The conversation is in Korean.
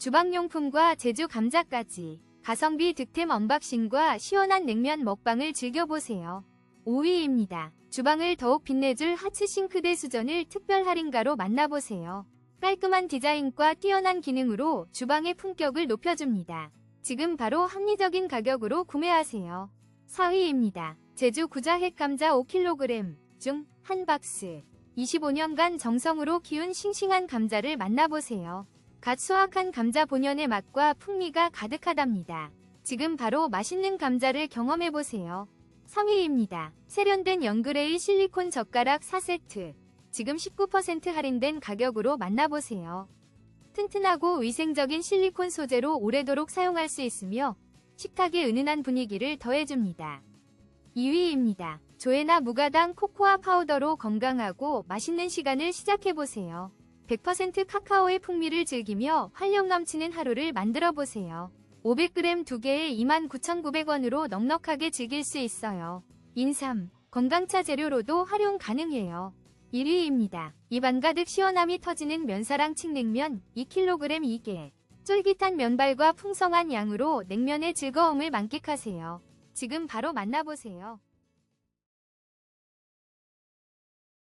주방용품과 제주 감자까지 가성비 득템 언박싱과 시원한 냉면 먹방을 즐겨보세요. 5위입니다. 주방을 더욱 빛내줄 하츠 싱크대 수전을 특별 할인가로 만나보세요. 깔끔한 디자인과 뛰어난 기능으로 주방의 품격을 높여줍니다. 지금 바로 합리적인 가격으로 구매하세요. 4위입니다. 제주 구자 핵 감자 5kg 중 한 박스. 25년간 정성으로 키운 싱싱한 감자를 만나보세요. 갓 수확한 감자 본연의 맛과 풍미가 가득하답니다. 지금 바로 맛있는 감자를 경험해보세요. 3위입니다. 세련된 연그레이 실리콘 젓가락 4세트. 지금 19% 할인된 가격으로 만나보세요. 튼튼하고 위생적인 실리콘 소재로 오래도록 사용할 수 있으며 식탁의 은은한 분위기를 더해줍니다. 2위입니다. 조에나 무가당 코코아 파우더로 건강하고 맛있는 시간을 시작해보세요. 100% 카카오의 풍미를 즐기며 활력 넘치는 하루를 만들어 보세요. 500g 두 개에 29,900원으로 넉넉하게 즐길 수 있어요. 인삼, 건강차 재료로도 활용 가능해요. 1위입니다. 입안 가득 시원함이 터지는 면사랑 칡냉면 2kg 2개. 쫄깃한 면발과 풍성한 양으로 냉면의 즐거움을 만끽하세요. 지금 바로 만나보세요.